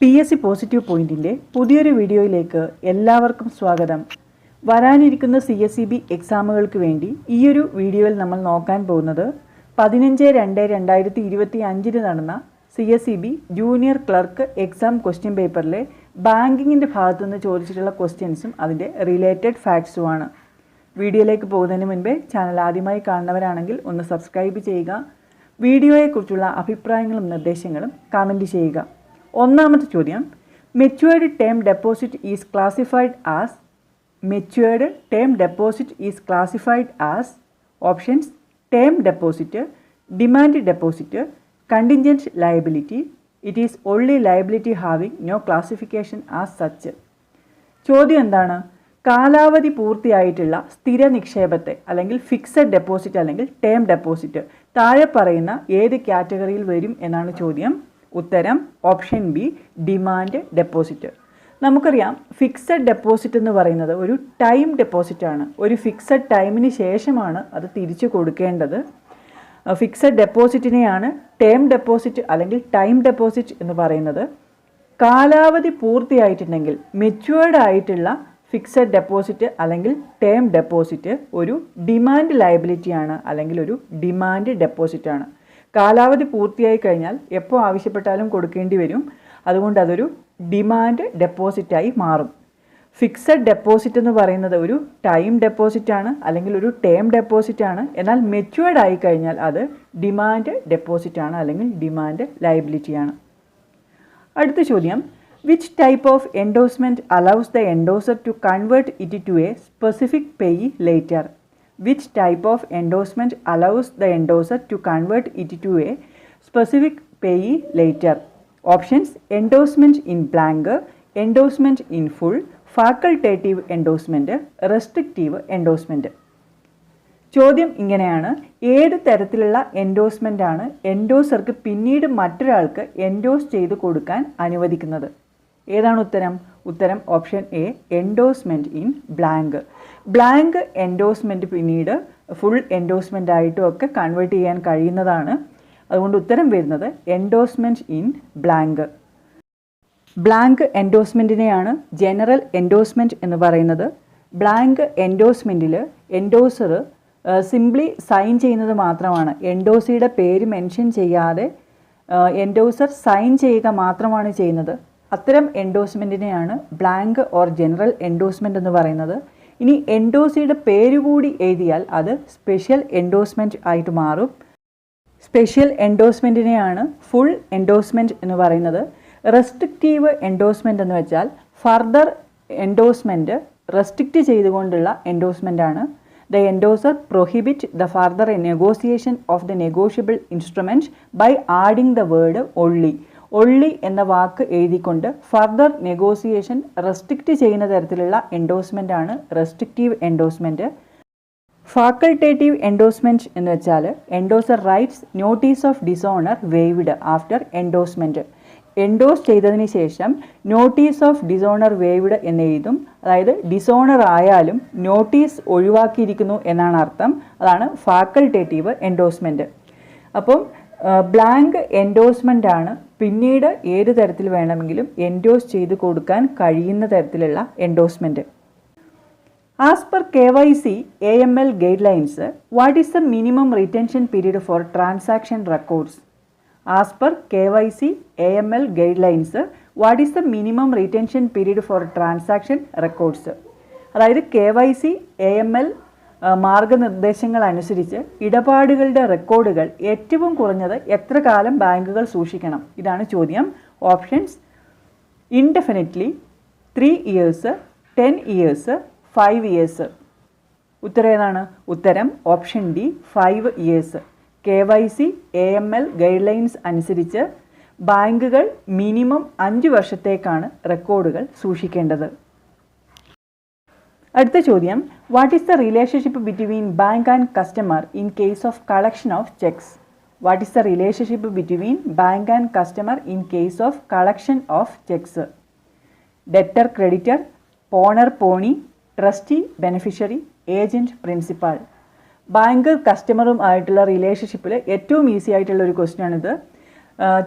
P S C positive പോയിന്റിന്റെ പുതിയൊരു വീഡിയോയിലേക്ക് എല്ലാവർക്കും സ്വാഗതം. വരാനിരിക്കുന്ന സി എസ് സി ബി എക്സാമുകൾക്ക് വേണ്ടി ഈയൊരു വീഡിയോയിൽ നമ്മൾ നോക്കാൻ പോകുന്നത് പതിനഞ്ച് രണ്ട് രണ്ടായിരത്തി ഇരുപത്തി അഞ്ചിന് നടന്ന C S C B junior clerk exam question പേപ്പറിലെ ബാങ്കിങ്ങിന്റെ ഭാഗത്തുനിന്ന് ചോദിച്ചിട്ടുള്ള ക്വസ്റ്റ്യൻസും അതിന്റെ റിലേറ്റഡ് ഫാക്ട്സുമാണ് വീഡിയോയിലേക്ക് പോകുന്നതിന് മുൻപേ ചാനൽ ആദ്യമായി കാണുന്നവരാണെങ്കിൽ ഒന്ന് സബ്സ്ക്രൈബ് ചെയ്യുക. വീഡിയോയെക്കുറിച്ചുള്ള അഭിപ്രായങ്ങളും നിർദ്ദേശങ്ങളും കമന്റ് ചെയ്യുക. ഒന്നാമത്തെ ചോദ്യം. Matured term deposit is classified as matured term deposit is classified as options term deposit demand deposit contingent liability it is only liability having no classification as such ചോദ്യം എന്താണ്? കാലാവധി പൂർത്തിയായിട്ടുള്ള സ്ഥിര നിക്ഷേപത്തെ അല്ലെങ്കിൽ ഫിക്സഡ് ഡെപ്പോസിറ്റ് അല്ലെങ്കിൽ ടേം ഡെപ്പോസിറ്റ് താഴെ പറയുന്ന ഏത് കാറ്റഗറിയിൽ വരും എന്നാണ് ചോദ്യം. ഉത്തരം ഓപ്ഷൻ ബി ഡിമാൻഡ് ഡെപ്പോസിറ്റ് നമുക്കറിയാം ഫിക്സഡ് ഡെപ്പോസിറ്റ് എന്ന് പറയുന്നത് ഒരു ടൈം ഡെപ്പോസിറ്റ് ആണ്. ഒരു ഫിക്സഡ് ടൈമിന് ശേഷമാണ് അത് തിരിച്ചു കൊടുക്കേണ്ടത്. ഫിക്സഡ് ഡെപ്പോസിറ്റിനെയാണ് ടേം ഡെപ്പോസിറ്റ് അല്ലെങ്കിൽ ടൈം ഡെപ്പോസിറ്റ് എന്ന് പറയുന്നത്. കാലാവധി പൂർത്തിയായിട്ടുണ്ടെങ്കിൽ മെച്യൂർഡ് ആയിട്ടുള്ള ഫിക്സഡ് ഡെപ്പോസിറ്റ് അല്ലെങ്കിൽ ടേം ഡെപ്പോസിറ്റ് ഒരു ഡിമാൻഡ് ലയബിലിറ്റിയാണ് അല്ലെങ്കിൽ ഒരു ഡിമാൻഡ് ഡെപ്പോസിറ്റ് ആണ്. കാലാവധി പൂർത്തിയായി കഴിഞ്ഞാൽ എപ്പോൾ ആവശ്യപ്പെട്ടാലും കൊടുക്കേണ്ടി വരും. അതുകൊണ്ട് അതൊരു ഡിമാൻഡ് ഡെപ്പോസിറ്റായി മാറും. ഫിക്സഡ് ഡെപ്പോസിറ്റ് എന്ന് പറയുന്നത് ഒരു ടൈം ഡെപ്പോസിറ്റ് ആണ് അല്ലെങ്കിൽ ഒരു ടേം ഡെപ്പോസിറ്റ് ആണ്. എന്നാൽ മെച്യൂർഡ് ആയി കഴിഞ്ഞാൽ അത് ഡിമാൻഡ് ഡെപ്പോസിറ്റ് ആണ് അല്ലെങ്കിൽ ഡിമാൻഡ് ലയബിലിറ്റി ആണ്. അടുത്ത ചോദ്യം. Which type of endorsement allows the endorser to convert it to a specific payee later which type of endorsement allows the endorser to convert it to a specific payee later. Options endorsement in blank endorsement in full, facultative endorsement restrictive endorsement ചോദ്യം ഇങ്ങനെയാണ്. ഏത് തരത്തിലുള്ള endorsement ആണ് എൻഡോസർക്ക് പിന്നീട് മറ്റൊരാൾക്ക് endorse ചെയ്ത് കൊടുക്കാൻ അനുവദിക്കുന്നത്? ഏതാണ് ഉത്തരം? ഉത്തരം option A endorsement in blank blank endorsement പിന്നീട് ഫുൾ എൻഡോസ്മെന്റ് ആയിട്ടും ഒക്കെ കൺവേർട്ട് ചെയ്യാൻ കഴിയുന്നതാണ്. അതുകൊണ്ട് ഉത്തരം വരുന്നത് എൻഡോസ്മെന്റ് ഇൻ ബ്ലാങ്ക് ബ്ലാങ്ക് എൻഡോസ്മെന്റിനെയാണ് ജനറൽ എൻഡോസ്മെന്റ് എന്ന് പറയുന്നത്. ബ്ലാങ്ക് എൻഡോസ്മെന്റിൽ എൻഡോസർ സിംപ്ലി സൈൻ ചെയ്യുന്നത് മാത്രമാണ്. എൻഡോസിയുടെ പേര് മെൻഷൻ ചെയ്യാതെ എൻഡോസർ സൈൻ ചെയ്യുക മാത്രമാണ് ചെയ്യുന്നത്. അത്തരം എൻഡോസ്മെന്റിനെയാണ് ബ്ലാങ്ക് ഓർ ജനറൽ എൻഡോസ്മെന്റ് എന്ന് പറയുന്നത്. ഇനി എൻഡോസിയുടെ പേര് കൂടി എഴുതിയാൽ അത് സ്പെഷ്യൽ എൻഡോസ്മെന്റ് ആയിട്ട് മാറും. സ്പെഷ്യൽ എൻഡോസ്മെന്റിനെയാണ് ഫുൾ എൻഡോസ്മെന്റ് എന്ന് പറയുന്നത്. റെസ്ട്രിക്റ്റീവ് എൻഡോസ്മെന്റ് എന്ന് വെച്ചാൽ ഫർദർ എൻഡോസ്മെന്റ് റെസ്ട്രിക്റ്റ് ചെയ്തുകൊണ്ടുള്ള എൻഡോസ്മെന്റ് ആണ് the endorser prohibit the further negotiation of the negotiable instrument by adding the word only only എന്ന വാക്ക് എഴുതിക്കൊണ്ട് ഫർദർ നെഗോസിയേഷൻ റെസ്ട്രിക്റ്റ് ചെയ്യുന്ന തരത്തിലുള്ള എൻഡോസ്മെന്റ് ആണ് റെസ്ട്രിക്റ്റീവ് എൻഡോസ്മെന്റ് ഫാക്കൾട്ടേറ്റീവ് എൻഡോസ്മെന്റ് എന്ന് വെച്ചാൽ endorser rights notice of dishonour waived after endorsement endorse ചെയ്തതിന് ശേഷം നോട്ടീസ് ഓഫ് ഡിസോണർ വേവ്ഡ് എന്ന് എഴുതും. അതായത് ഡിസോണർ ആയാലും നോട്ടീസ് ഒഴിവാക്കിയിരിക്കുന്നു എന്നാണ് അർത്ഥം. അതാണ് ഫാക്കൾട്ടേറ്റീവ് എൻഡോസ്മെന്റ് അപ്പം ബ്ലാങ്ക് എൻഡോഴ്സ്മെന്റ് ആണ്. പിന്നീട് ഏത് തരത്തിൽ വേണമെങ്കിലും എൻഡോഴ്സ് ചെയ്ത് കൊടുക്കാൻ കഴിയുന്ന തരത്തിലുള്ള endorsement as per K Y C A M L guidelines what is the minimum retention period for transaction records as per K Y C A M L guidelines what is the minimum retention period for transaction records അതായത് K Y C A M L മാർഗനിർദ്ദേശങ്ങൾ അനുസരിച്ച് ഇടപാടുകളുടെ റെക്കോർഡുകൾ ഏറ്റവും കുറഞ്ഞത് എത്ര കാലം ബാങ്കുകൾ സൂക്ഷിക്കണം? ഇതാണ് ചോദ്യം. Options indefinitely three years ten years five years ഉത്തരം ഏതാണ്? ഉത്തരം option D five years K Y C A M L guidelines അനുസരിച്ച് ബാങ്കുകൾ മിനിമം അഞ്ച് വർഷത്തേക്കാണ് റെക്കോർഡുകൾ സൂക്ഷിക്കേണ്ടത്. അടുത്ത ചോദ്യം. What is the relationship between bank and customer in case of collection of cheques what is the relationship between bank and customer in case of collection of cheques debtor creditor pawnor pawnee trustee beneficiary agent principal bank കസ്റ്റമറും ആയിട്ടുള്ള റിലേഷൻഷിപ്പിൽ ഏറ്റവും easy ആയിട്ടുള്ള ഒരു question ആണിത്.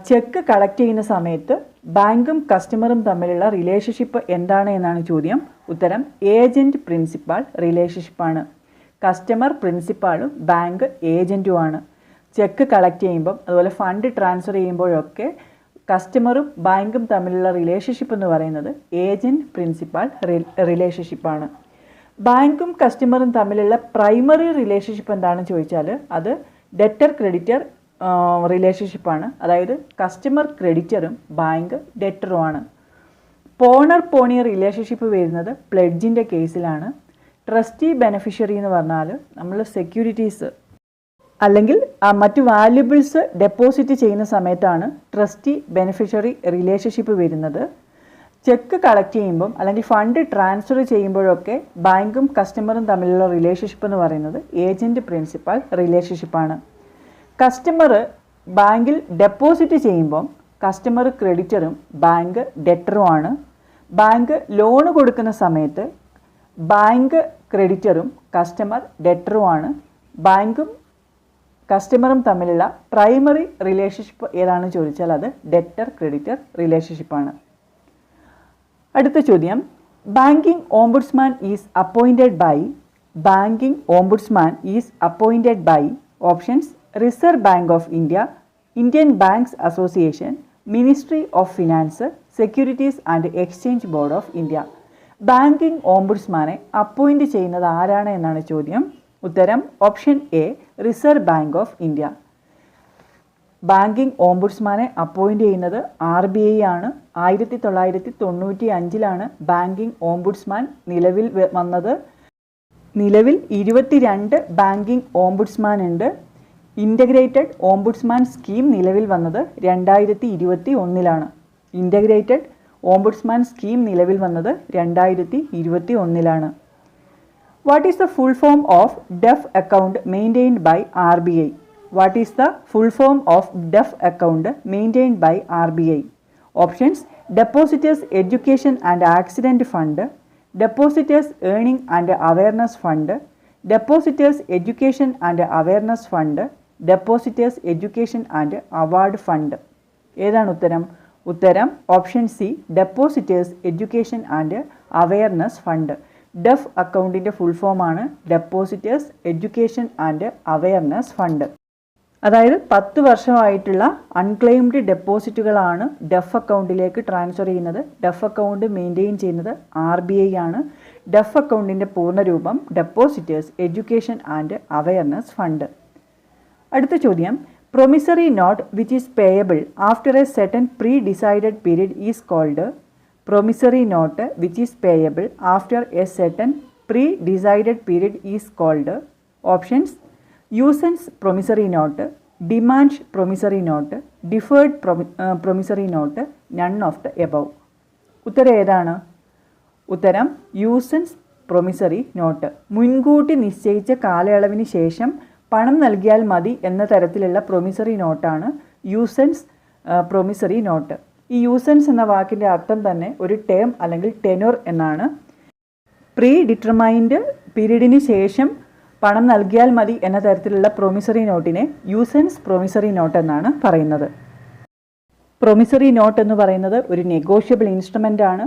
Check collect ചെയ്യുന്ന സമയത്ത് ബാങ്കും കസ്റ്റമറും തമ്മിലുള്ള റിലേഷൻഷിപ്പ് എന്താണ് എന്നാണ് ചോദ്യം. ഉത്തരം ഏജന്റ് പ്രിൻസിപ്പാൾ റിലേഷൻഷിപ്പാണ് കസ്റ്റമർ പ്രിൻസിപ്പാളും ബാങ്ക് ഏജന്റുമാണ് ചെക്ക് കളക്ട് ചെയ്യുമ്പം അതുപോലെ ഫണ്ട് ട്രാൻസ്ഫർ ചെയ്യുമ്പോഴൊക്കെ കസ്റ്റമറും ബാങ്കും തമ്മിലുള്ള റിലേഷൻഷിപ്പ് എന്ന് പറയുന്നത് ഏജന്റ് പ്രിൻസിപ്പാൾ റിലേഷൻഷിപ്പാണ് ബാങ്കും കസ്റ്റമറും തമ്മിലുള്ള പ്രൈമറി റിലേഷൻഷിപ്പ് എന്താണെന്ന് ചോദിച്ചാൽ അത് ഡെറ്റർ ക്രെഡിറ്റർ റിലേഷൻഷിപ്പാണ് അതായത് കസ്റ്റമർ ക്രെഡിറ്ററും ബാങ്ക് ഡെറ്ററുമാണ് പോണർ പോണി റിലേഷൻഷിപ്പ് വരുന്നത് പ്ലെഡ്ജിന്റെ കേസിലാണ് ട്രസ്റ്റി ബെനഫിഷ്യറി എന്ന് പറഞ്ഞാൽ നമ്മൾ സെക്യൂരിറ്റീസ് അല്ലെങ്കിൽ മറ്റു വാല്യുബിൾസ് ഡെപ്പോസിറ്റ് ചെയ്യുന്ന സമയത്താണ് ട്രസ്റ്റി ബെനിഫിഷ്യറി റിലേഷൻഷിപ്പ് വരുന്നത്. ചെക്ക് കളക്ട് ചെയ്യുമ്പം അല്ലെങ്കിൽ ഫണ്ട് ട്രാൻസ്ഫർ ചെയ്യുമ്പോഴൊക്കെ ബാങ്കും കസ്റ്റമറും തമ്മിലുള്ള റിലേഷൻഷിപ്പ് എന്ന് പറയുന്നത് ഏജന്റ് പ്രിൻസിപ്പൽ റിലേഷൻഷിപ്പാണ് കസ്റ്റമർ ബാങ്കിൽ ഡെപ്പോസിറ്റ് ചെയ്യുമ്പം കസ്റ്റമർ ക്രെഡിറ്ററും ബാങ്ക് ഡെറ്ററുമാണ് ബാങ്ക് ലോണ് കൊടുക്കുന്ന സമയത്ത് ബാങ്ക് ക്രെഡിറ്ററും കസ്റ്റമർ ഡെറ്ററുമാണ് ബാങ്കും കസ്റ്റമറും തമ്മിലുള്ള പ്രൈമറി റിലേഷൻഷിപ്പ് ഏതാണെന്ന് ചോദിച്ചാൽ അത് ഡെറ്റർ ക്രെഡിറ്റർ റിലേഷൻഷിപ്പാണ് അടുത്ത ചോദ്യം. Banking ombudsman is appointed by banking ombudsman is appointed by options Reserve Bank of India Indian Banks Association Ministry of Finance Securities and Exchange Board of India banking ഓംബുഡ്സ്മാനെ appoint ചെയ്യുന്നത് ആരാണ് എന്നാണ് ചോദ്യം. ഉത്തരം option A Reserve Bank of India banking ഓംബുഡ്സ്മാനെ appoint ചെയ്യുന്നത് R B I ആണ്. ആയിരത്തി തൊള്ളായിരത്തി തൊണ്ണൂറ്റി അഞ്ചിലാണ് ബാങ്കിങ് ഓംബുഡ്സ്മാൻ നിലവിൽ വന്നത്. നിലവിൽ ഇരുപത്തിരണ്ട് ബാങ്കിങ് ഓംബുഡ്സ്മാൻ ഉണ്ട്. ഇന്റഗ്രേറ്റഡ് ഓംബുഡ്സ്മാൻ സ്കീം നിലവിൽ വന്നത് രണ്ടായിരത്തി ഇരുപത്തി ഒന്നിലാണ് ഇന്റഗ്രേറ്റഡ് ഓംബുഡ്സ്മാൻ സ്കീം നിലവിൽ വന്നത് രണ്ടായിരത്തി ഇരുപത്തി ഒന്നിലാണ് what is the full form of DEAF account maintained by R B I what is the full form of DEAF account maintained by R B I options depositors education and accident fund depositors earning and awareness fund depositors education and awareness fund depositors education and award fund ഏതാണ് ഉത്തരം? ഉത്തരം option C depositors education and awareness fund DEAF അക്കൗണ്ടിന്റെ full ഫോമാണ് depositors education and awareness fund അതായത് പത്ത് വർഷമായിട്ടുള്ള unclaimed ഡെപ്പോസിറ്റുകളാണ് DEAF അക്കൗണ്ടിലേക്ക് ട്രാൻസ്ഫർ ചെയ്യുന്നത്. ഡെഫ് അക്കൗണ്ട് മെയിന്റെയിൻ ചെയ്യുന്നത് ആർ ബി ഐ ആണ്. ഡെഫ് അക്കൗണ്ടിന്റെ പൂർണരൂപം depositors education and awareness fund അടുത്ത ചോദ്യം. Promissory note which is payable after a certain pre decided period is called promissory note which is payable after a certain pre decided period is called options usance promissory note demand promissory note deferred promissory note none of the above ഉത്തരം ഏതാണ്? ഉത്തരം യൂസൻസ് promissory not മുൻകൂട്ടി നിശ്ചയിച്ച കാലയളവിന് ശേഷം പണം നൽകിയാൽ മതി എന്ന തരത്തിലുള്ള പ്രൊമിസറി നോട്ടാണ് യൂസൻസ് പ്രൊമിസറി നോട്ട് ഈ യൂസൻസ് എന്ന വാക്കിന്റെ അർത്ഥം തന്നെ ഒരു ടേം അല്ലെങ്കിൽ ടെനോർ എന്നാണ്. പ്രീ ഡിറ്റർമൈൻഡ് പീരീഡിന് ശേഷം പണം നൽകിയാൽ മതി എന്ന തരത്തിലുള്ള പ്രൊമിസറി നോട്ടിനെ യൂസൻസ് പ്രൊമിസറി നോട്ട് എന്നാണ് പറയുന്നത്. പ്രൊമിസറി നോട്ട് എന്ന് പറയുന്നത് ഒരു നെഗോഷ്യബിൾ ഇൻസ്ട്രുമെന്റ് ആണ്.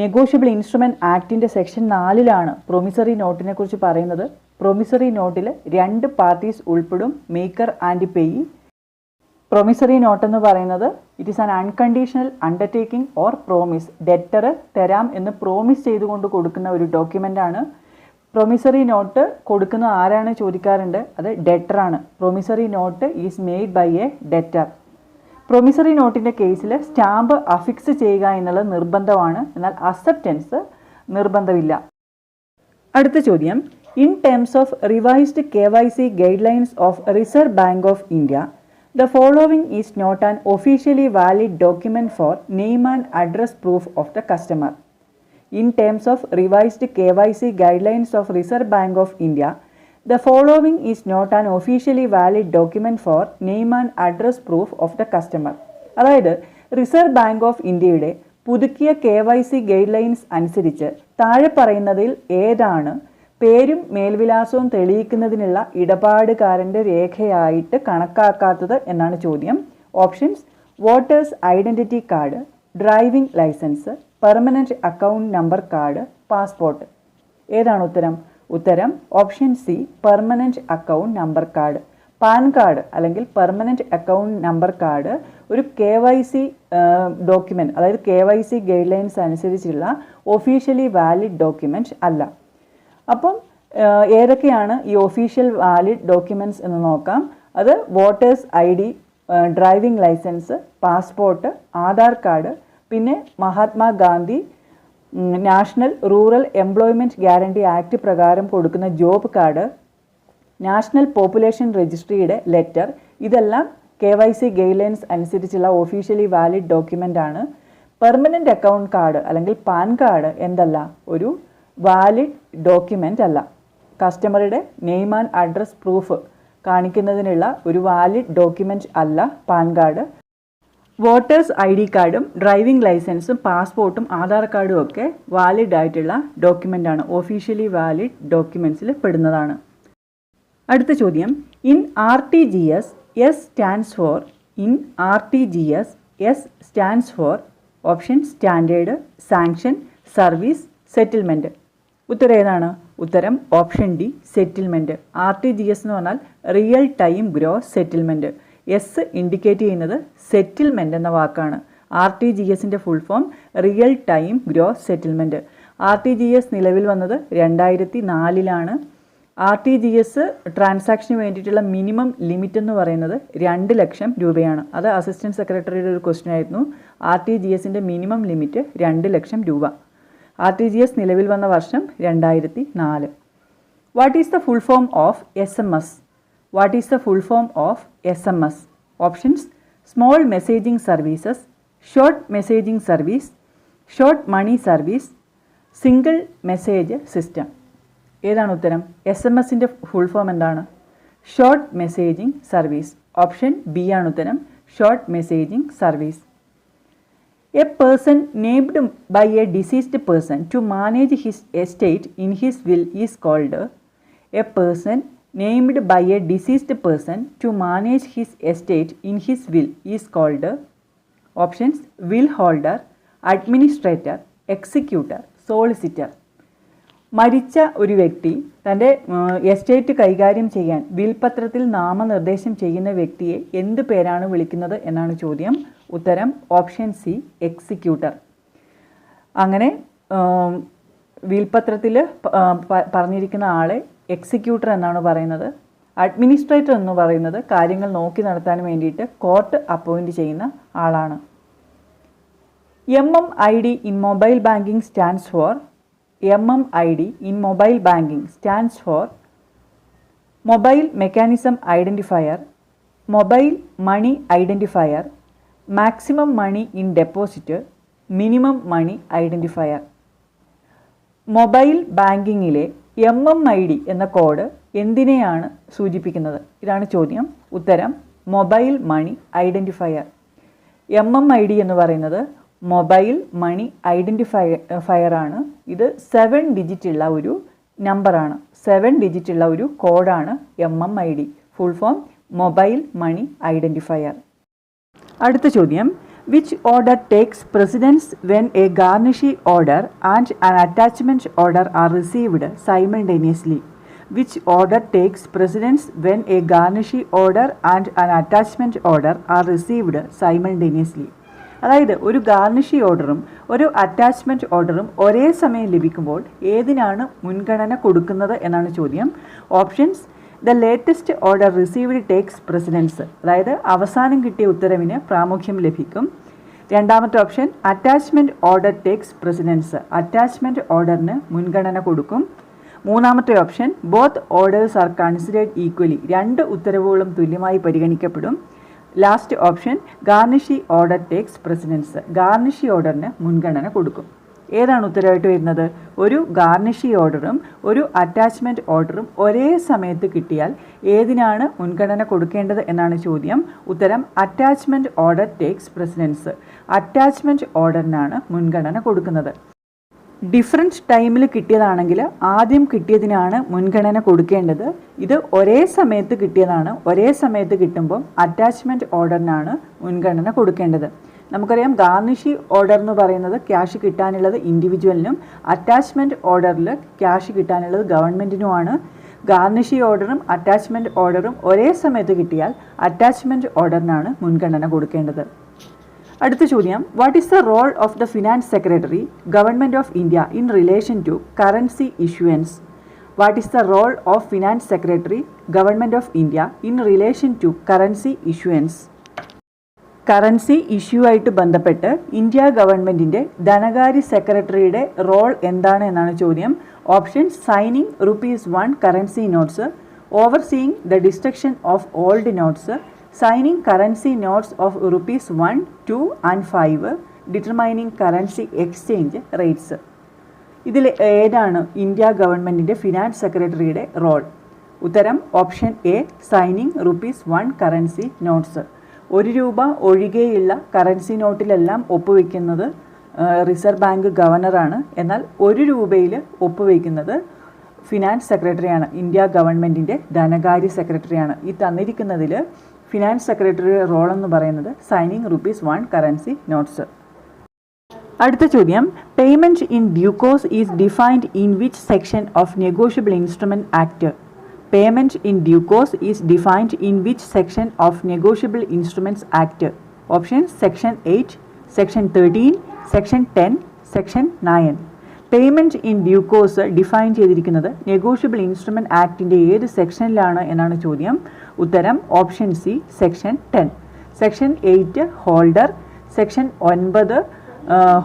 നെഗോഷ്യബിൾ ഇൻസ്ട്രുമെന്റ് ആക്ടിന്റെ സെക്ഷൻ നാലിലാണ് പ്രൊമിസറി നോട്ടിനെ കുറിച്ച് പറയുന്നത്. പ്രൊമിസറി നോട്ടിൽ രണ്ട് പാർട്ടീസ് ഉൾപ്പെടും maker and payee promissory note എന്ന് പറയുന്നത് it is an unconditional undertaking or promise debtor തരാം എന്ന് പ്രോമിസ് ചെയ്തുകൊണ്ട് കൊടുക്കുന്ന ഒരു ഡോക്യുമെന്റ് ആണ്. പ്രൊമിസറി നോട്ട് കൊടുക്കുന്ന ആരാണ് ചോദിക്കാറുണ്ട്? അത് ഡെറ്ററാണ് promissory note is made by a debtor promissory നോട്ടിന്റെ കേസിൽ സ്റ്റാമ്പ് അഫിക്സ് ചെയ്യുക എന്നുള്ളത് നിർബന്ധമാണ്. എന്നാൽ അസെപ്റ്റൻസ് നിർബന്ധമില്ല. അടുത്ത ചോദ്യം. In terms of revised K Y C guidelines of Reserve Bank of India the following is not an officially valid document for name and address proof of the customer in terms of revised K Y C guidelines of Reserve Bank of India, the following is not an officially valid document for name and address proof of the customer. അതായത് reserve bank of ഇന്ത്യയുടെ പുതുക്കിയ K Y C guide lines അനുസരിച്ച് താഴെ പറയുന്നതിൽ ഏതാണ് പേരും മേൽവിലാസവും തെളിയിക്കുന്നതിനുള്ള ഇടപാടുകാരന്റെ രേഖയായിട്ട് കണക്കാക്കാത്തത് എന്നാണ് ചോദ്യം. Options voters identity card driving licence permanent account number card passport ഏതാണ് ഉത്തരം? ഉത്തരം option C permanent account number card. PAN card അല്ലെങ്കിൽ പെർമനന്റ് അക്കൗണ്ട് നമ്പർ കാർഡ് ഒരു കെ വൈ സി ഡോക്യുമെന്റ് അതായത് K Y C guide lines അനുസരിച്ചുള്ള officially valid document അല്ല. അപ്പം ഏതൊക്കെയാണ് ഈ ഒഫീഷ്യൽ വാലിഡ് ഡോക്യുമെന്റ്സ് എന്ന് നോക്കാം. അത് voters I D driving licence passport Aadhaar card പിന്നെ Mahatma Gandhi national rural employment guarantee act പ്രകാരം കൊടുക്കുന്ന ജോബ് കാർഡ് നാഷണൽ പോപ്പുലേഷൻ രജിസ്ട്രിയുടെ ലെറ്റർ ഇതെല്ലാം K Y C guide lines അനുസരിച്ചുള്ള ഒഫീഷ്യലി വാലിഡ് ഡോക്യുമെന്റ് ആണ്. പെർമനന്റ് അക്കൗണ്ട് കാർഡ് അല്ലെങ്കിൽ PAN card എന്തല്ല? ഒരു വാലിഡ് ഡോക്യുമെന്റ് അല്ല. കസ്റ്റമറുടെ നെയിം ആൻഡ് അഡ്രസ് പ്രൂഫ് കാണിക്കുന്നതിനുള്ള ഒരു വാലിഡ് ഡോക്യുമെന്റ് അല്ല PAN card voters I D കാർഡും ഡ്രൈവിംഗ് ലൈസൻസും പാസ്പോർട്ടും ആധാർ കാർഡും ഒക്കെ വാലിഡ് ആയിട്ടുള്ള ഡോക്യുമെന്റ് ആണ്. ഒഫീഷ്യലി വാലിഡ് ഡോക്യുമെൻസിൽ പെടുന്നതാണ്. അടുത്ത ചോദ്യം. In R T G S S stands for in R T G S S stands for option standard sanction service settlement ഉത്തരം ഏതാണ്? ഉത്തരം option D settlement R T G S എന്ന് പറഞ്ഞാൽ real time gross settlement S indicate ചെയ്യുന്നത് settlement എന്ന വാക്കാണ്. R T G എസിന്റെ full form real time gross settlement R T G S നിലവിൽ വന്നത് രണ്ടായിരത്തി നാലിലാണ് ആർ ടി ജി എസ് ട്രാൻസാക്ഷന് വേണ്ടിയിട്ടുള്ള മിനിമം ലിമിറ്റ് എന്ന് പറയുന്നത് രണ്ട് ലക്ഷം രൂപയാണ്. അത് അസിസ്റ്റന്റ് സെക്രട്ടറിയുടെ ഒരു ക്വസ്റ്റ്യൻ ആയിരുന്നു. ആർ ടി ജി എസിന്റെ മിനിമം ലിമിറ്റ് രണ്ട് ലക്ഷം രൂപ. ആർ ടി ജി എസ് നിലവിൽ വന്ന വർഷം രണ്ടായിരത്തി നാല് what is the full form of S M S what is the full form of S M S options small messaging services short messaging service short money service single message system ഏതാണ് ഉത്തരം? S M എസിന്റെ full form എന്താണ്? Short messaging service option B ആണ് ഉത്തരം. Short messaging service a person named by a deceased person to manage his estate in his will is called a person named by a deceased person to manage his estate in his will is called options will holder administrator executor solicitor മരിച്ച ഒരു വ്യക്തി തന്റെ estate കൈകാര്യം ചെയ്യാൻ വിൽപത്രത്തിൽ നാമനിർദ്ദേശം ചെയ്യുന്ന വ്യക്തിയെ എന്ത് പേരാണ് വിളിക്കുന്നത് എന്നാണ് ചോദ്യം. ഉത്തരം ഓപ്ഷൻ സി എക്സിക്യൂട്ടർ അങ്ങനെ വിൽപത്രത്തിൽ പറഞ്ഞിരിക്കുന്ന ആളെ എക്സിക്യൂട്ടർ എന്നാണ് പറയുന്നത്. അഡ്മിനിസ്ട്രേറ്റർ എന്ന് പറയുന്നത് കാര്യങ്ങൾ നോക്കി നടത്താൻ വേണ്ടിയിട്ട് കോർട്ട് അപ്പോയിന്റ് ചെയ്യുന്ന ആളാണ്. M M I D in mobile banking stands for M M I D in mobile banking stands for mobile mechanism identifier mobile money identifier maximum money in deposit minimum money identifier mobile ബാങ്കിങ്ങിലെ M M I D എന്ന code എന്തിനെയാണ് സൂചിപ്പിക്കുന്നത്? ഇതാണ് ചോദ്യം. ഉത്തരം mobile money identifier M M I D എന്ന് പറയുന്നത് mobile മണി ഐഡന്റിഫയ ഫയറാണ്. ഇത് സെവൻ ഡിജിറ്റ് ഉള്ള ഒരു നമ്പറാണ്. സെവൻ ഡിജിറ്റ് ഉള്ള ഒരു കോഡാണ് M M I D full form mobile money identifier അടുത്ത ചോദ്യം. Which order takes precedence when a garnishee order and an attachment order are received simultaneously which order takes precedence when a garnishee order and an attachment order are received simultaneously അതായത് ഒരു garnishee ഓർഡറും ഒരു attachment ഓർഡറും ഒരേ സമയം ലഭിക്കുമ്പോൾ ഏതിനാണ് മുൻഗണന കൊടുക്കുന്നത് എന്നാണ് ചോദ്യം. Options the latest order received takes precedence അതായത് അവസാനം കിട്ടിയ ഉത്തരവിന് പ്രാമുഖ്യം ലഭിക്കും. രണ്ടാമത്തെ option attachment order takes precedence attachment ഓർഡറിന് മുൻഗണന കൊടുക്കും. മൂന്നാമത്തെ option both orders are considered equally രണ്ട് ഉത്തരവുകളും തുല്യമായി പരിഗണിക്കപ്പെടും. Last option garnishee order takes precedence garnishee ഓർഡറിന് മുൻഗണന കൊടുക്കും. ഏതാണ് ഉത്തരവായിട്ട് വരുന്നത്? ഒരു ഗാർണിഷി ഓർഡറും ഒരു അറ്റാച്ച്മെന്റ് ഓർഡറും ഒരേ സമയത്ത് കിട്ടിയാൽ ഏതിനാണ് മുൻഗണന കൊടുക്കേണ്ടത് എന്നാണ് ചോദ്യം. ഉത്തരം attachment order takes precedence. Attachment ഓർഡറിനാണ് മുൻഗണന കൊടുക്കുന്നത്. ഡിഫറന്റ് ടൈമിൽ കിട്ടിയതാണെങ്കിൽ ആദ്യം കിട്ടിയതിനാണ് മുൻഗണന കൊടുക്കേണ്ടത്. ഇത് ഒരേ സമയത്ത് കിട്ടിയതാണ്. ഒരേ സമയത്ത് കിട്ടുമ്പോൾ അറ്റാച്ച്മെന്റ് ഓർഡറിനാണ് മുൻഗണന കൊടുക്കേണ്ടത്. നമുക്കറിയാം ഗാർണിഷി ഓർഡർ എന്ന് പറയുന്നത് ക്യാഷ് കിട്ടാനുള്ളത് ഇൻഡിവിജ്വലിനും അറ്റാച്ച്മെന്റ് ഓർഡറിൽ ക്യാഷ് കിട്ടാനുള്ളത് ഗവൺമെന്റിനുമാണ് ഗാർണിഷി ഓർഡറും അറ്റാച്ച്മെന്റ് ഓർഡറും ഒരേ സമയത്ത് കിട്ടിയാൽ അറ്റാച്ച്മെന്റ് ഓർഡറിനാണ് മുൻഗണന കൊടുക്കേണ്ടത്. അടുത്ത ചോദ്യം what is the role of the finance secretary government of India in relation to currency issuance what is the role of finance secretary government of India in relation to currency issuance currency issue ആയിട്ട് ബന്ധപ്പെട്ട് India ഗവൺമെന്റിന്റെ ധനകാര്യ സെക്രട്ടറിയുടെ role എന്താണ് എന്നാണ് ചോദ്യം. Option signing rupees one currency notes overseeing the destruction of old notes signing currency notes of rupees one two and five determining currency exchange rates. ഇതിൽ ഏതാണ് ഇന്ത്യ ഗവൺമെന്റിന്റെ ഫിനാൻസ് സെക്രട്ടറിയുടെ റോൾ? ഉത്തരം option A signing rupees one currency notes. ഒരു രൂപ ഒഴികെയുള്ള currency നോട്ടിലെല്ലാം ഒപ്പുവെക്കുന്നത് റിസർവ് ബാങ്ക് ഗവർണറാണ് എന്നാൽ ഒരു രൂപയിൽ ഒപ്പുവെക്കുന്നത് ഫിനാൻസ് സെക്രട്ടറിയാണ് ഇന്ത്യ ഗവൺമെന്റിന്റെ ധനകാര്യ സെക്രട്ടറിയാണ് ഈ തന്നിരിക്കുന്നതിൽ ഫിനാൻസ് സെക്രട്ടറിയുടെ റോൾ എന്ന് പറയുന്നത് signing rupees one currency notes അടുത്ത ചോദ്യം payment in due course is defined in which section of negotiable instrument act payment in due course is defined in which section of negotiable instruments act option section eight section thirteen section ten section nine payment in due course define ചെയ്തിരിക്കുന്നത് negotiable instrument ആക്ടിന്റെ ഏത് സെക്ഷനിലാണ് എന്നാണ് ചോദ്യം. ഉത്തരം option C section ten section eight holder section ഒൻപത്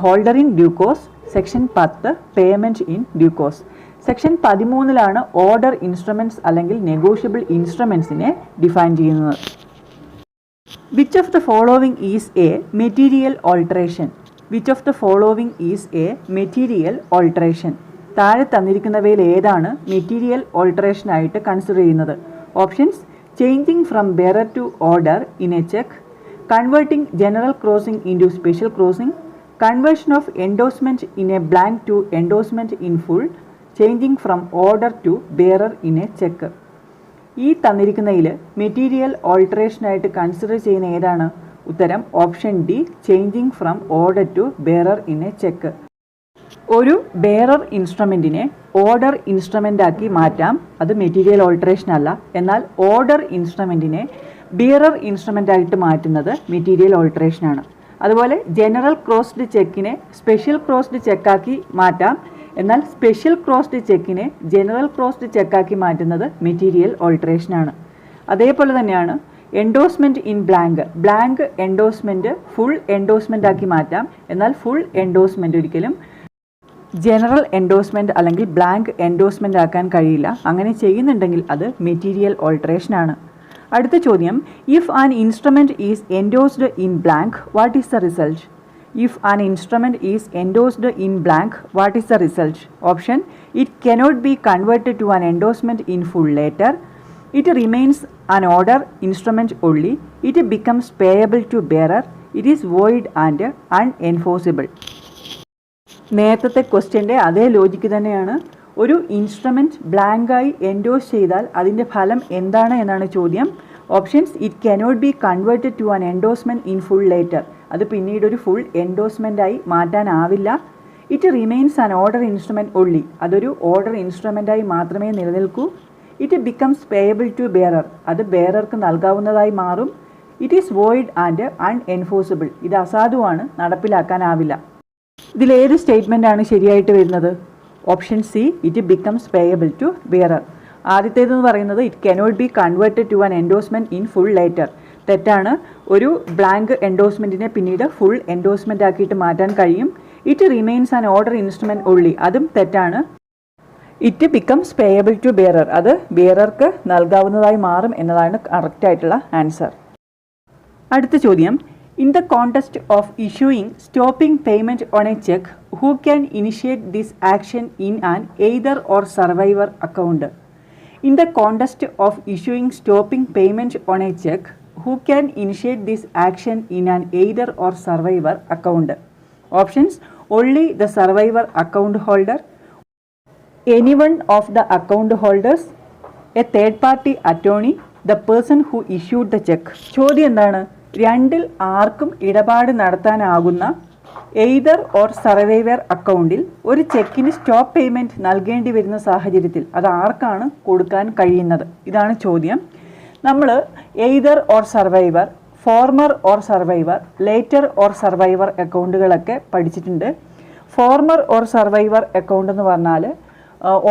holder in due course section പത്ത് payment in due course section പതിമൂന്നിലാണ് order instruments അല്ലെങ്കിൽ നെഗോഷ്യബിൾ ഇൻസ്ട്രുമെൻസിനെ ഡിഫൈൻ ചെയ്യുന്നത്. Which of the following is a material alteration which of the following is a material alteration താഴെ തന്നിരിക്കുന്നവയിൽ ഏതാണ് material alteration ആയിട്ട് consider ചെയ്യുന്നത്? Options changing from bearer to order in a cheque converting general crossing into special crossing conversion of endorsement in a blank to endorsement in full changing from order to bearer in a cheque ഈ തന്നിരിക്കുന്നതിൽ material ഓൾട്ടറേഷനായിട്ട് consider ചെയ്യുന്ന ഏതാണ്? ഉത്തരം option D changing from order to bearer in a cheque ഒരു bearer ഇൻസ്ട്രുമെന്റിനെ order instrument ആക്കി മാറ്റാം. അത് മെറ്റീരിയൽ ഓൾട്ടറേഷൻ അല്ല. എന്നാൽ ഓർഡർ ഇൻസ്ട്രുമെന്റിനെ ബിയറർ ഇൻസ്ട്രുമെന്റ് ആയിട്ട് മാറ്റുന്നത് മെറ്റീരിയൽ ഓൾട്ടറേഷനാണ് അതുപോലെ ജനറൽ ക്രോസ്ഡ് ചെക്കിനെ സ്പെഷ്യൽ ക്രോസ്ഡ് ചെക്കാക്കി മാറ്റാം. എന്നാൽ സ്പെഷ്യൽ ക്രോസ്ഡ് ചെക്കിനെ ജനറൽ ക്രോസ്ഡ് ചെക്കാക്കി മാറ്റുന്നത് മെറ്റീരിയൽ ഓൾട്ടറേഷനാണ് അതേപോലെ തന്നെയാണ് endorsement in blank blank endorsement full endorsement ആക്കി മാറ്റാം. എന്നാൽ ഫുൾ എൻഡോസ്മെന്റ് ഒരിക്കലും ജനറൽ എൻഡോസ്മെന്റ് അല്ലെങ്കിൽ ബ്ലാങ്ക് എൻഡോസ്മെന്റ് ആക്കാൻ കഴിയില്ല. അങ്ങനെ ചെയ്യുന്നുണ്ടെങ്കിൽ അത് മെറ്റീരിയൽ ഓൾട്ടറേഷനാണ് അടുത്ത ചോദ്യം if an instrument is endorsed in blank what is the result if an instrument is endorsed in blank what is the result option it cannot be converted to an endorsement in full later it remains an order instrument only it becomes payable to bearer it is void and unenforceable. നേരത്തെ ക്വസ്റ്റ്യന്റെ അതേ logic തന്നെയാണ്. ഒരു instrument ബ്ലാങ്കായി endorse ചെയ്താൽ അതിന്റെ ഫലം എന്താണ് എന്നാണ് ചോദ്യം. Options it cannot be converted to an endorsement in full later അത് പിന്നീട് ഒരു ഫുൾ എൻഡോസ്മെന്റായി മാറ്റാനാവില്ല. It remains an order instrument only അതൊരു ഓർഡർ ഇൻസ്ട്രുമെന്റായി മാത്രമേ നിലനിൽക്കൂ. It becomes payable to bearer അത് ബെയറർക്ക് നൽകാവുന്നതായി മാറും. It is void and unenforceable ഇത് അസാധുവാണ് നടപ്പിലാക്കാനാവില്ല. ഇതിലേത് ആണ് ശരിയായിട്ട് വരുന്നത്? Option C it becomes payable to bearer ആദ്യത്തേതെന്ന് പറയുന്നത് it cannot be converted to an endorsement in full later തെറ്റാണ്. ഒരു ബ്ലാങ്ക് എൻഡോസ്മെന്റിനെ പിന്നീട് ഫുൾ എൻഡോസ്മെന്റ് ആക്കിയിട്ട് മാറ്റാൻ കഴിയും. It remains an order instrument only അതും തെറ്റാണ്. It becomes payable to bearer അത് ബിയറർക്ക് നൽകാവുന്നതായി മാറും എന്നതാണ് കറക്റ്റ് ആയിട്ടുള്ള ആൻസർ അടുത്ത ചോദ്യം. In the context of issuing stopping payment on a cheque who can initiate this action in an either or survivor account in the context of issuing stopping payment on a cheque who can initiate this action in an either or survivor account options only the survivor account holder, any one of the account holders, a third party attorney, the person who issued the cheque ചോദ്യം എന്താണ്? രണ്ടിൽ ആർക്കും ഇടപാട് നടത്താനാകുന്ന either or survivor അക്കൗണ്ടിൽ ഒരു ചെക്കിന് stop payment നൽകേണ്ടി വരുന്ന സാഹചര്യത്തിൽ അത് ആർക്കാണ് കൊടുക്കാൻ കഴിയുന്നത്? ഇതാണ് ചോദ്യം. നമ്മൾ either or survivor former or survivor latter or survivor അക്കൗണ്ടുകളൊക്കെ പഠിച്ചിട്ടുണ്ട്. ഫോർമർ ഓർ സർവൈവർ അക്കൗണ്ട് എന്ന് പറഞ്ഞാൽ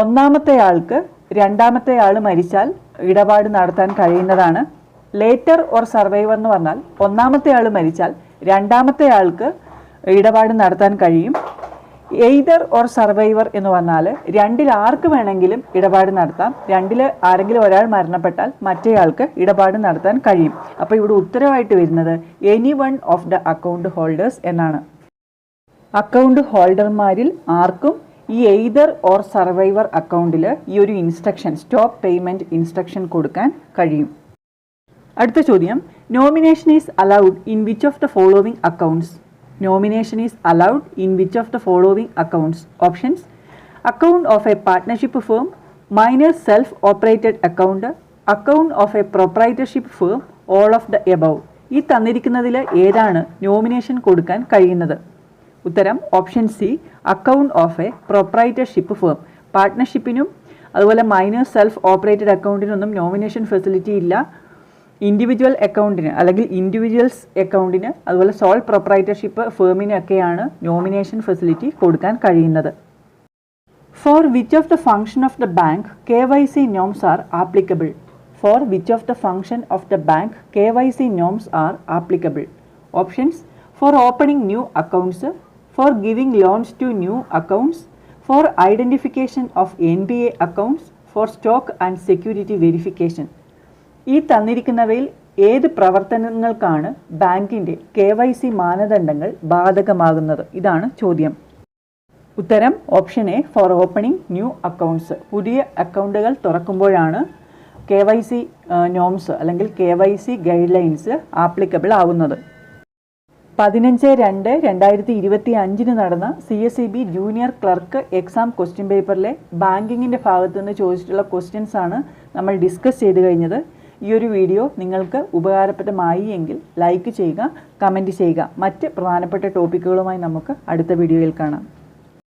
ഒന്നാമത്തെ ആൾക്ക് രണ്ടാമത്തെ ആൾ മരിച്ചാൽ ഇടപാട് നടത്താൻ കഴിയുന്നതാണ്. ലേറ്റർ ഓർ സർവൈവർ എന്ന് പറഞ്ഞാൽ ഒന്നാമത്തെ ആൾ മരിച്ചാൽ രണ്ടാമത്തെ ആൾക്ക് ഇടപാട് നടത്താൻ കഴിയും. എയ്തർ ഓർ സർവൈവർ എന്ന് പറഞ്ഞാൽ രണ്ടിൽ ആർക്ക് വേണമെങ്കിലും ഇടപാട് നടത്താം. രണ്ടിൽ ആരെങ്കിലും ഒരാൾ മരണപ്പെട്ടാൽ മറ്റേയാൾക്ക് ഇടപാട് നടത്താൻ കഴിയും. അപ്പോൾ ഇവിടെ ഉത്തരവായിട്ട് വരുന്നത് any one of the account holders എന്നാണ്. അക്കൗണ്ട് ഹോൾഡർമാരിൽ ആർക്കും ഈ എയ്തർ ഓർ സർവൈവർ അക്കൗണ്ടിൽ ഈ ഒരു ഇൻസ്ട്രക്ഷൻ സ്റ്റോപ്പ് പേയ്മെന്റ് ഇൻസ്ട്രക്ഷൻ കൊടുക്കാൻ കഴിയും. അടുത്ത ചോദ്യം nomination is allowed in which of the following accounts nomination is allowed in which of the following accounts options account of a partnership minor self operated account account of a proprietorship firm all of the above ഈ തന്നിരിക്കുന്നതിൽ ഏതാണ് nomination കൊടുക്കാൻ കഴിയുന്നത്? ഉത്തരം option C account of a proprietorship firm പാർട്ട്ണർഷിപ്പിനും അതുപോലെ minor self operated അക്കൗണ്ടിനൊന്നും nomination facility ഇല്ല. Individual അക്കൗണ്ടിന് അല്ലെങ്കിൽ ഇൻഡിവിജ്വൽസ് അക്കൗണ്ടിന് അതുപോലെ സോൾ പ്രൊപ്രൈറ്റർഷിപ്പ് ഫേമിനൊക്കെയാണ് നോമിനേഷൻ ഫെസിലിറ്റി കൊടുക്കാൻ കഴിയുന്നത്. For which of the function of the bank K Y C norms are applicable for which of the function of the bank K Y C norms are applicable options for opening new accounts for giving loans to new accounts for identification of N B A accounts for stock and security verification ഈ തന്നിരിക്കുന്നവയിൽ ഏത് പ്രവർത്തനങ്ങൾക്കാണ് ബാങ്കിന്റെ K Y C മാനദണ്ഡങ്ങൾ ബാധകമാകുന്നത്? ഇതാണ് ചോദ്യം. ഉത്തരം option A for opening new accounts. പുതിയ അക്കൗണ്ടുകൾ തുറക്കുമ്പോഴാണ് കെ വൈ സി നോംസ് അല്ലെങ്കിൽ K Y C guidelines applicable ആവുന്നത്. പതിനഞ്ച് രണ്ട് രണ്ടായിരത്തി ഇരുപത്തി അഞ്ചിന് നടന്ന C S E B junior clerk exam question പേപ്പറിലെ ബാങ്കിങ്ങിന്റെ ഭാഗത്തുനിന്ന് ചോദിച്ചിട്ടുള്ള ക്വസ്റ്റ്യൻസ് ആണ് നമ്മൾ ഡിസ്കസ് ചെയ്ത് കഴിഞ്ഞത്. ഈ ഒരു വീഡിയോ നിങ്ങൾക്ക് ഉപകാരപ്രദമായി എങ്കിൽ ലൈക്ക് ചെയ്യുക കമന്റ് ചെയ്യുക. മറ്റ് പ്രധാനപ്പെട്ട ടോപ്പിക്കുകളുമായി നമുക്ക് അടുത്ത വീഡിയോയിൽ കാണാം.